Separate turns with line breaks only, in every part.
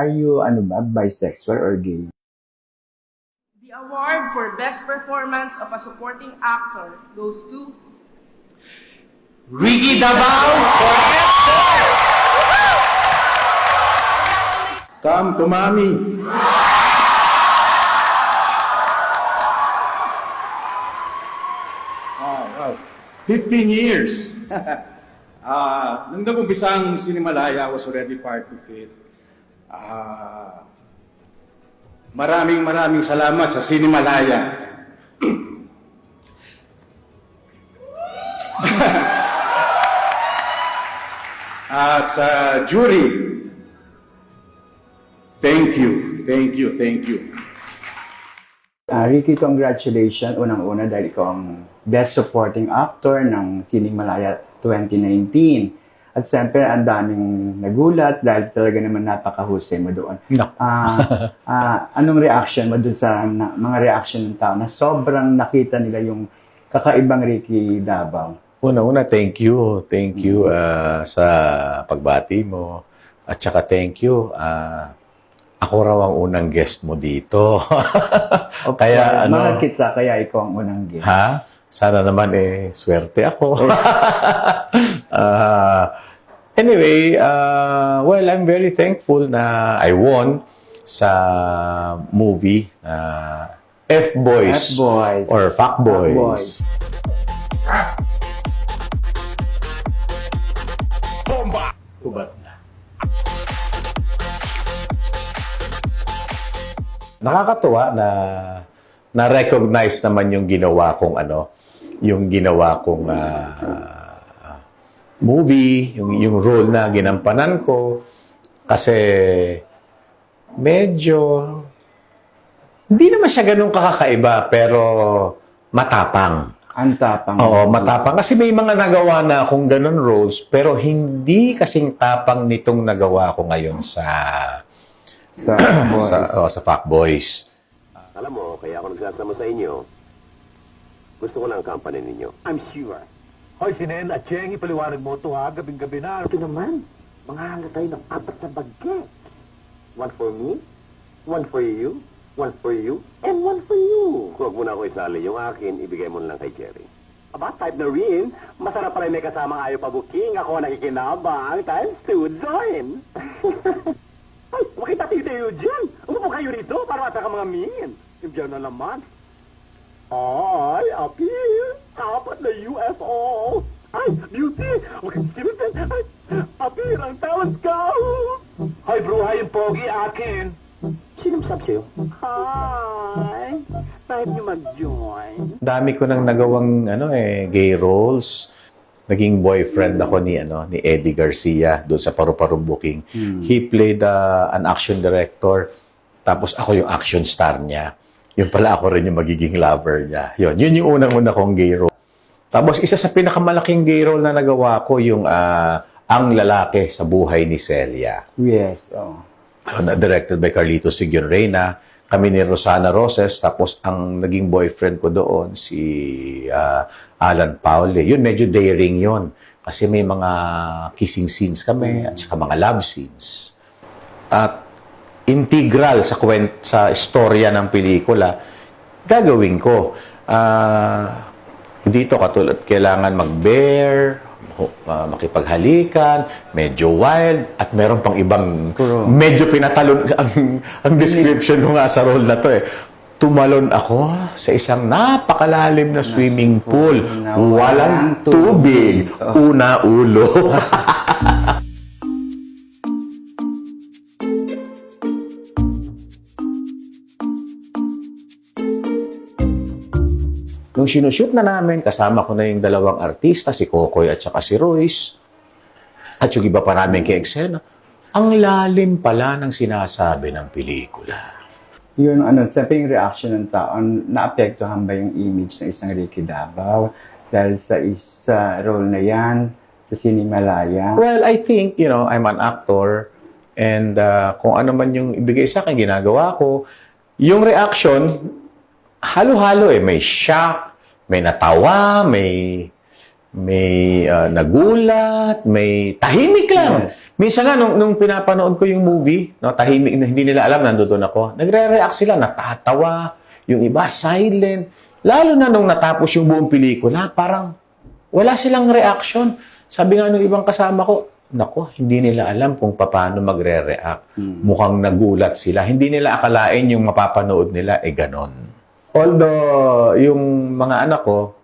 Are you, ano ba, bisexual or gay?
The award for Best Performance of a Supporting Actor goes to
Ricky Davao for
Come to mommy. Ah, wow. 15 years. Ah, nung nag-umpisang Sinimalaya, I was already part of it. Ah, maraming maraming salamat sa Sinimalaya. At sa jury, thank you, thank you, thank you.
Ah, Ricky, congratulations. Unang-una dahil ikaw ang Best Supporting Actor ng Sining Malaya 2019. At siyempre, ang daming nagulat dahil talaga naman napakahusay mo doon.
Naku.
Ah, ah, anong reaction mo doon sa na- mga reaction ng tao na sobrang nakita nila yung kakaibang Ricky Davao?
Una-una, thank you. Thank you ah, sa pagbati mo. At saka thank you. ah, ako raw ang unang guest mo dito.
O,
Kaya ano-
Mahal kita, kaya ikaw ang unang guest.
ha? Sana naman eh, swerte ako. Ah, anyway, ah, well, I'm very thankful na I won sa movie na F-Boys.
F-Boys.
Or
Fuckboys.
Fuckboys. Hubad na. Nakakatuwa na na-recognize naman yung ginawa kong ano, yung ginawa kong ah, movie, yung, yung role na ginampanan ko. Kasi medyo hindi naman siya ganun kakakaiba pero matapang.
Ang tapang.
Oo, matapang. Kasi may mga nagawa na akong ganun roles, pero hindi kasing tapang nitong nagawa ko ngayon sa
Sa boys.
sa, oh, sa Fuckboys.
Alam mo, kaya ako nagsasama sa inyo. Gusto ko lang ang company ninyo. I'm sure.
Hoy, Sinen at Cheng, ipaliwanag mo ito ha, gabing-gabi na.
Ito naman, mga tayo ng apat na bagget. One for me, one for you, one for you, and one for you. Huwag mo na ako isali. Yung akin, ibigay mo na lang kay Jerry. Aba, type na rin. Masarap pala may kasamang ayaw pa booking. Ako ang nakikinabang. Times two, join. Ay, makita tayo dyan. Umupo kayo rito para mata ka mga min. Yung dyan na naman. Ay, appeal. Apat na UFO. Ay, beauty. Makikilitin. Ay, appeal ang tawad ka.
Hoy, bruha yung pogi akin.
Sinong sabi sa'yo? Hi. Bakit niyo mag-join?
Dami ko nang nagawang ano eh gay roles. Naging boyfriend ako ni ano ni Eddie Garcia doon sa Paru-Paru Booking. He played uh, an action director. Tapos ako yung action star niya. Yun pala ako rin yung magiging lover niya. Yun, yun yung unang-una kong gay role. Tapos isa sa pinakamalaking gay role na nagawa ko yung ah, ang lalaki sa buhay ni Celia.
Yes, oh.
na directed by Carlito Sigyon Reyna. Kami ni Rosana Roses. Tapos ang naging boyfriend ko doon, si ah, Alan Paule. Yun, medyo daring yun. Kasi may mga kissing scenes kami at saka mga love scenes. At integral sa kwent sa istorya ng pelikula, gagawin ko. Ah, dito katulad, kailangan mag-bear, uh, makipaghalikan, medyo wild, at meron pang ibang medyo pinatalon ang, ang description ko nga sa role na to eh. Tumalon ako sa isang napakalalim na swimming pool. Walang tubig.
tubig.
Una ulo. Nung sinushoot na namin, kasama ko na yung dalawang artista, si Kokoy at saka si Royce, at yung iba pa namin kay Excel, ang lalim pala ng sinasabi ng pelikula.
Yun, ano, sabi yung reaction ng tao, an- naapektuhan ba yung image ng isang Ricky Davao dahil sa isa role na yan, sa Sinimalaya?
Well, I think, you know, I'm an actor, and uh, kung ano man yung ibigay sa akin, ginagawa ko. Yung reaction, halo-halo eh. May shock, may natawa, may may ah, nagulat, may tahimik lang.
Yes.
Minsan nga, nung, nung pinapanood ko yung movie, no, tahimik na hindi nila alam, nandoon ako. Nagre-react sila, natatawa, yung iba silent. Lalo na nung natapos yung buong pelikula, parang wala silang reaction. Sabi nga nung ibang kasama ko, nako, hindi nila alam kung paano magre-react. Mukhang nagulat sila. Hindi nila akalain yung mapapanood nila, eh ganon. Although, yung mga anak ko,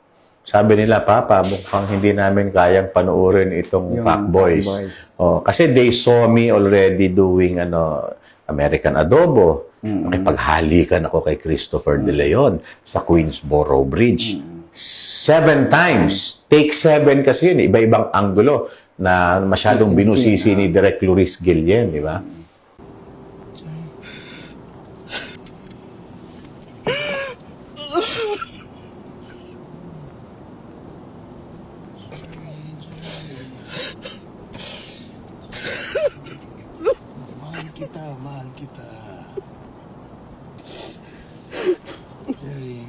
sabi nila, Papa, mukhang hindi namin kayang panoorin itong
Yung
Pacboys.
Pacboys.
Oh, kasi they saw me already doing ano American Adobo. Nakipaghalikan ako kay Christopher De Leon sa Queensboro Bridge. Seven times. Take seven kasi yun. Iba-ibang anggulo na masyadong binusisi ni Direk Luis Guillen, di ba?
Mahal kita, mahal kita. Jerry.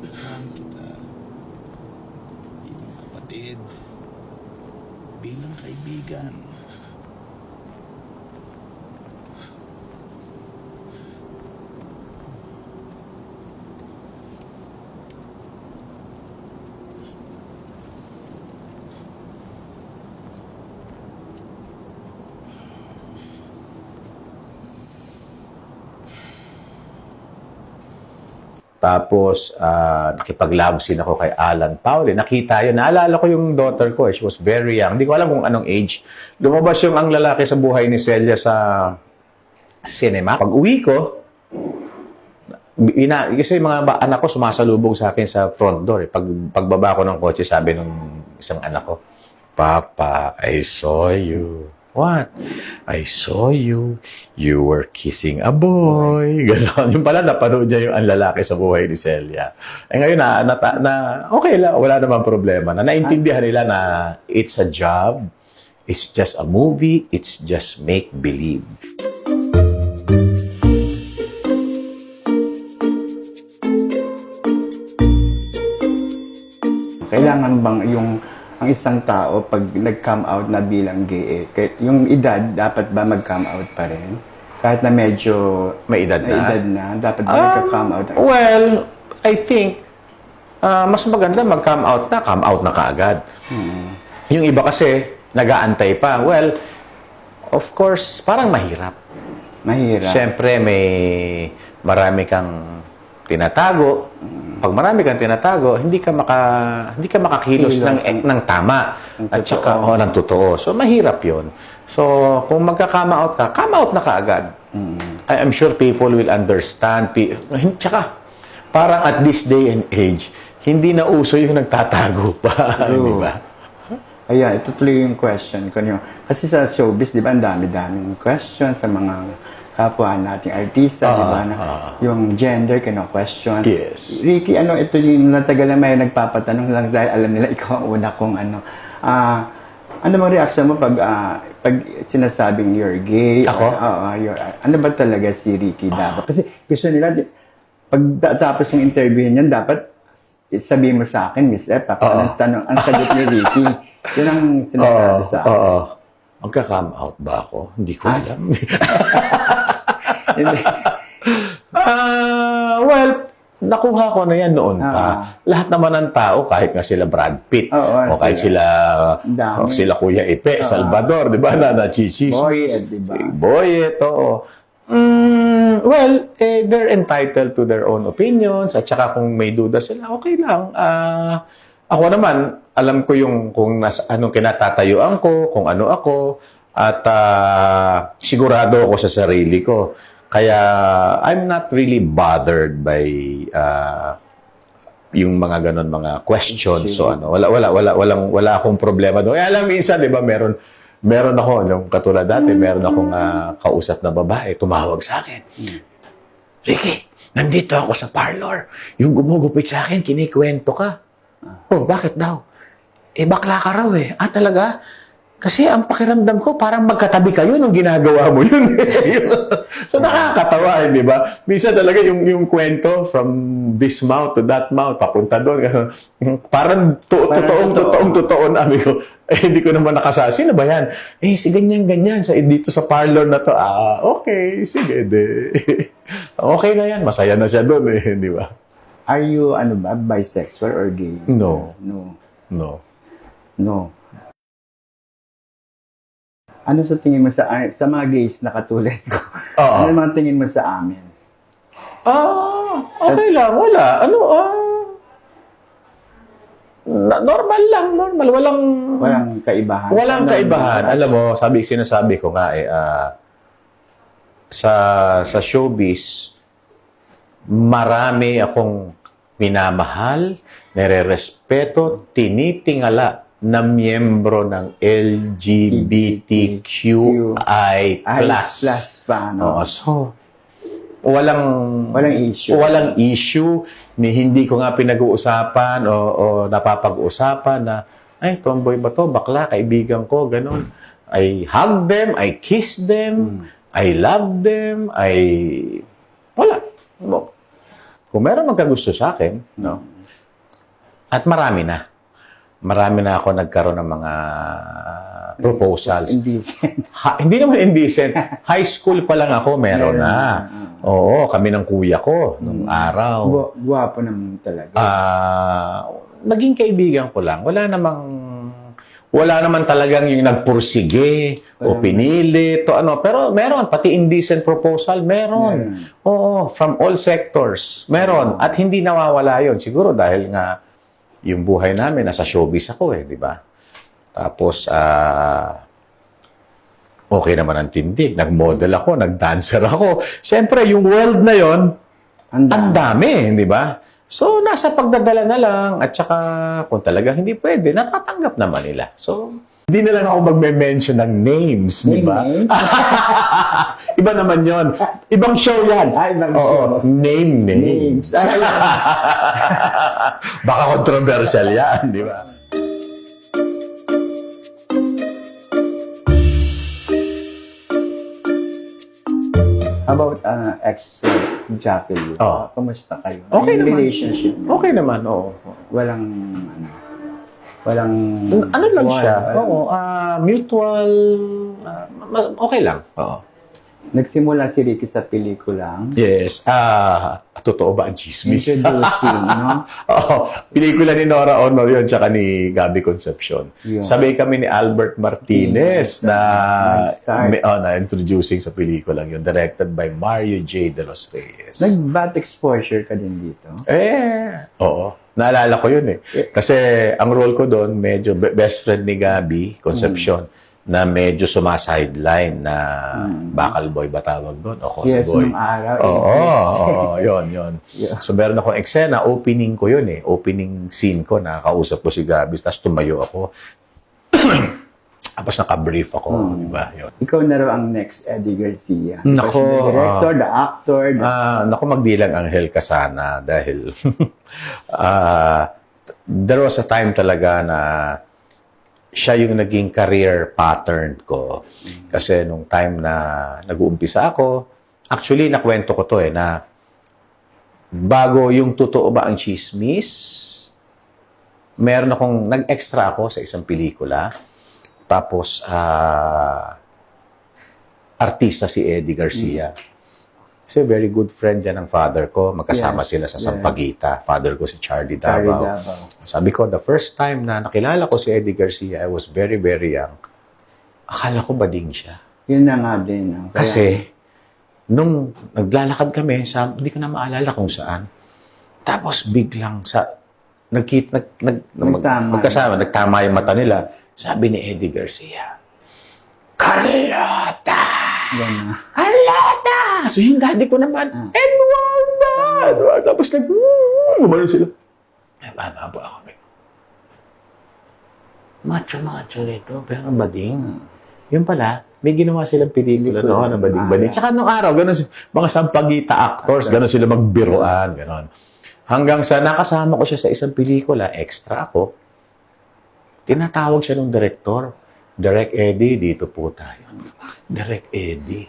Mahal kita. Bilang kapatid. Bilang kaibigan.
Tapos, ah, nakipag-love scene ako kay Alan Pauli. Nakita yun. Naalala ko yung daughter ko. eh. She was very young. Hindi ko alam kung anong age. Lumabas yung ang lalaki sa buhay ni Celia sa cinema. Pag uwi ko, ina, kasi mga anak ko sumasalubong sa akin sa front door. eh. Pag, pagbaba ko ng kotse, sabi ng isang anak ko, Papa, I saw you. What? I saw you. You were kissing a boy. Ganon. Yung pala, napanood niya yung ang lalaki sa buhay ni Celia. Eh ngayon na, na, na okay lang, wala namang problema. Na naintindihan nila na it's a job, it's just a movie, it's just make-believe.
Kailangan bang yung ang isang tao pag nag-come out na bilang gay, eh, kay- yung edad, dapat ba mag-come out pa rin? Kahit na medyo
May edad
may
na?
edad na, dapat ba
Um,
nagka-come out?
Well, I think, ah, mas maganda mag-come out na, come out na kaagad. Yung iba kasi, nag-aantay pa. Well, of course, parang mahirap.
Mahirap.
Siyempre, may marami kang tinatago. Pag marami kang tinatago, hindi ka maka hindi ka makakilos
Kilos
ng
ng-
ng tama
ng
at saka oh, ng totoo. So mahirap 'yon. So, kung magka-come out ka, come out na kaagad. I am sure people will understand. Pi- Tsaka, parang at this day and age, hindi na uso yung nagtatago pa. di ba?
Ayan, ito tuloy yung question ko. Yung, kasi sa showbiz, di ba, ang dami-daming question sa mga kapwa nating artista, di ba?
Ah,
na
ah.
Yung gender, kino-question.
Yes.
Ricky, ano, ito yung natagal na may nagpapatanong lang dahil alam nila ikaw ang una kong ano. Ah, ano bang reaction mo pag ah, pag sinasabing you're gay?
Ako?
Or, oo, you're, ano ba talaga si Ricky dapat? Kasi gusto nila, pag tapos yung interview niyan, dapat sabihin mo sa akin, Miss ako,
Oo.
anong tanong, ang sagot ni Ricky. Yun ang sinasabi
Oo,
sa akin.
oo. Magka-come out ba ako? Hindi ko
Ah.
alam. Ah, well, nakuha ko na yan noon pa.
Ah.
Lahat naman ng tao, kahit nga sila Brad Pitt,
Oo,
o kahit sila,
dami.
o sila Kuya Ipe,
Ah.
Salvador, di ba, na nachichismis.
Boyet, di ba?
Boyet, oo. Mm, well, eh, they're entitled to their own opinions at saka kung may duda sila, okay lang. Ah, ako naman, alam ko yung kung nasa, anong kinatatayuan ko, kung ano ako, at ah, sigurado ako sa sarili ko. Kaya I'm not really bothered by ah, yung mga ganon mga questions so ano wala wala wala walang wala akong problema doon. Eh, alam minsan 'di ba meron meron ako yung katulad dati meron akong ah, kausap na babae tumawag sa akin. Ricky, nandito ako sa parlor. Yung gumugupit sa akin, kinikwento ka. Oh, bakit daw? Eh, bakla ka raw eh. Ah, talaga? Kasi ang pakiramdam ko, parang magkatabi kayo nung ginagawa mo yun. so nakakatawa, eh, di ba? Minsan talaga yung, yung kwento from this mouth to that mouth, papunta doon. Parang to,
Parang
totoong,
totoo.
totoong, totoo na. Sabi ko, eh, hindi ko naman nakasasi na ba yan? Eh, si ganyan, ganyan. Sa, dito sa parlor na to, ah, okay, sige, de. okay na yan. Masaya na siya doon, eh, di ba?
Are you, ano ba, bisexual or gay?
No.
No.
No.
No. Ano sa tingin mo sa sa mga gays na katulad ko?
Oo.
Ano mga tingin mo sa amin?
Ah, okay lang. Wala. Ano, ah... na- normal lang, normal. Walang...
Walang kaibahan.
Walang
Ano,
kaibahan. Alam mo, sabi, sinasabi ko nga eh, ah, sa, sa showbiz, marami akong minamahal, nire-respeto, tinitingala na miyembro ng LGBTQI+.
Plus pa, no?
Oo, so, walang
Walang issue.
walang issue ni hindi ko nga pinag-uusapan o, o napapag-usapan na ay tomboy ba to bakla kaibigan ko ganun I hug them I kiss them I love them I wala Mo- kung meron magkagusto sa akin no at marami na marami na ako nagkaroon ng mga proposals
Indecent.
Ha, hindi naman indecent. High school pa lang ako, meron na.
na,
Oo, kami ng kuya ko nung araw.
Gu- Guwapo naman talaga.
Ah, naging kaibigan ko lang. Wala namang wala naman talagang yung nagpursige o pinili to ano. Pero meron pati indecent proposal meron. Oo from all sectors meron. At hindi nawawala yon siguro dahil nga yung buhay namin nasa showbiz ako eh di ba? Tapos ah okay naman ang tindig nag-model ako nag-dancer ako. Syempre yung world na yon
Ang dami,
di ba? So, nasa pagdadala na lang at saka kung talagang hindi pwede, natatanggap naman nila. So, hindi na lang ako magme-mention ng names, di ba? Iba naman yon. Ibang show yan.
Ay, ibang
Oo,
show.
name names.
Names.
Baka controversial yan, di ba?
About uh, ex si Jacqueline?
Oo.
Kamusta kayo?
Okay
Yung
naman.
relationship niyo?
Okay naman, oo.
Walang, ano, walang...
Ano lang siya? Oo, ah, mutual, ah, ma- okay lang. Oo.
Nagsimula si Ricky sa pelikulang.
Yes. Ah, totoo ba ang chismis?
Introducing, no?
Oo. Pelikula ni Nora Honor yun, tsaka ni Gabby Concepcion.
Yun.
Sabay kami ni Albert Martinez
Yes,
na,
nag-start.
may- oh, na introducing sa pelikulang yun, directed by Mario J. De Los Reyes.
Nag-bat exposure ka din dito.
Eh, oo. Naalala ko yun eh. Kasi ang role ko doon, medyo be- best friend ni Gabby Concepcion, na medyo sumasideline na bakal boy ba tawag doon? O convoy.
Yes, nung araw.
Oo,
English.
oo, yun, yun.
Yeah.
So, meron akong eksena, opening ko yun eh. Opening scene ko, nakakausap ko si Gabby, tapos tumayo ako. tapos naka-brief ako,
Hmm.
di ba? Yun.
Ikaw na raw ang next Eddie Garcia.
Nako,
the director, the actor, the...
Ah, naku, magdilang Angel ka sana dahil ah, there was a time talaga na siya yung naging career pattern ko. Kasi nung time na nag-uumpisa ako, actually, nakwento ko to eh, na bago yung totoo ba ang chismis, meron akong, nag-extra ako sa isang pelikula. Tapos, ah, artista si Eddie Garcia. Kasi very good friend yan ng father ko. Magkasama
Yes,
sila sa
yeah.
Sampaguita. Father ko si Charlie
Charlie
Davao.
Davao.
Sabi ko, the first time na nakilala ko si Eddie Garcia, I was very, very young. Akala ko bading siya.
Yun na nga din. no? Kaya-
Kasi, nung naglalakad kami, sa, hindi ko na maalala kung saan. Tapos biglang sa, nagkit, nag, nag,
Nagtama.
magkasama, nagtama yung mata nila. Sabi ni Eddie Garcia, Carlota!
Na.
Carlota! So yung daddy ko naman,
Ah.
Edwarda! Edward! Tapos nag, gumano sila. May bababa ako. Macho-macho rito, pero bading. Yung pala, may ginawa silang pelikula noon na bading-bading.
Ah,
Tsaka nung araw, ganun, mga sampagita actors, ganun sila magbiroan, ganun. Hanggang sa nakasama ko siya sa isang pelikula, extra ako, tinatawag siya ng direktor. Direct Eddie, dito po tayo. Direct Eddie.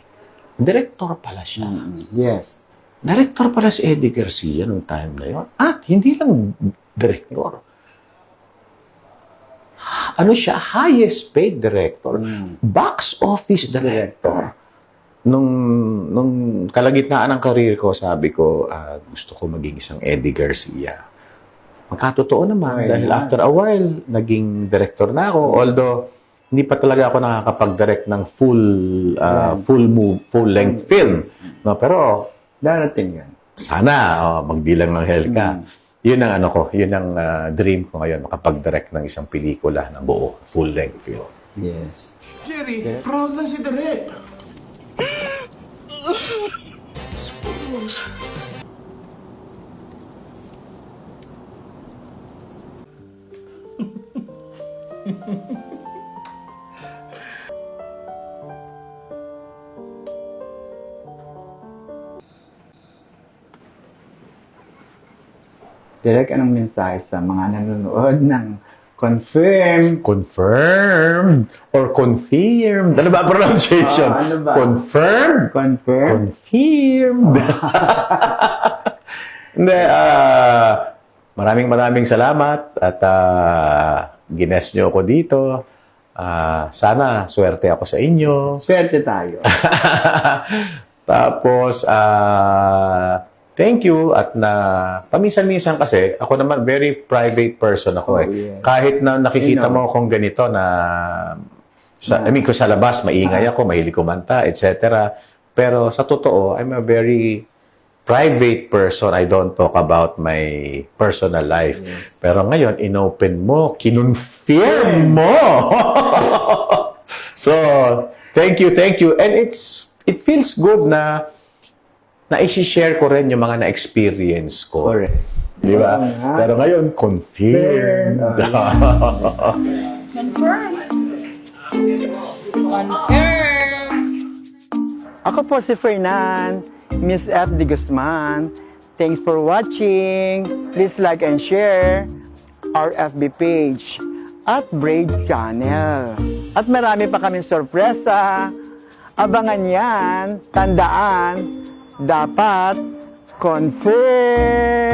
Director pala siya.
Mm, Yes.
Director pala si Eddie Garcia nung time na yun. At hindi lang director. Ano siya? Highest paid director.
Mm.
Box office director. Nung, nung kalagitnaan ng karir ko, sabi ko, ah, gusto ko maging isang Eddie Garcia. Magkatotoo naman.
Okay,
dahil
yeah.
after a while, naging director na ako. Although, hindi pa talaga ako nakakapag-direct ng full
Length.
full move, full length film. No, pero
Darating yan.
sana oh, magbilang ng hell ka.
Mm.
Yun ang ano ko, yun ang ah, dream ko ngayon, makapag-direct ng isang pelikula na buo, full length film.
Yes.
Jerry, proud lang si Direk.
Direct anong mensahe sa mga nanonood ng confirm
Confirmed or confirmed. Ano ba ang pronunciation?
Ah, ano ba?
Confirmed?
confirm
Confirmed. Hindi, ah, maraming maraming salamat at uh, gines nyo ako dito. Ah, sana swerte ako sa inyo.
swerte tayo.
Tapos, ah, thank you at na paminsan-minsan kasi ako naman very private person ako eh.
Oh, yeah.
Kahit na nakikita
You know.
mo akong ganito na sa, I mean, kung sa labas, maingay ako, mahilig kumanta, etc. Pero sa totoo, I'm a very private person. I don't talk about my personal life.
Yes.
Pero ngayon, inopen mo, kinonfirm mo. so, thank you, thank you. And it's, it feels good na na i-share ko rin yung mga na-experience ko.
Correct.
Di ba?
Nga.
Pero ngayon, confirmed.
Confirm. Confirm.
Ako po si Fernan, Miss F. De Guzman. Thanks for watching. Please like and share our FB page at Braid Channel. At marami pa kaming sorpresa. Abangan yan. Tandaan, dapat confirm.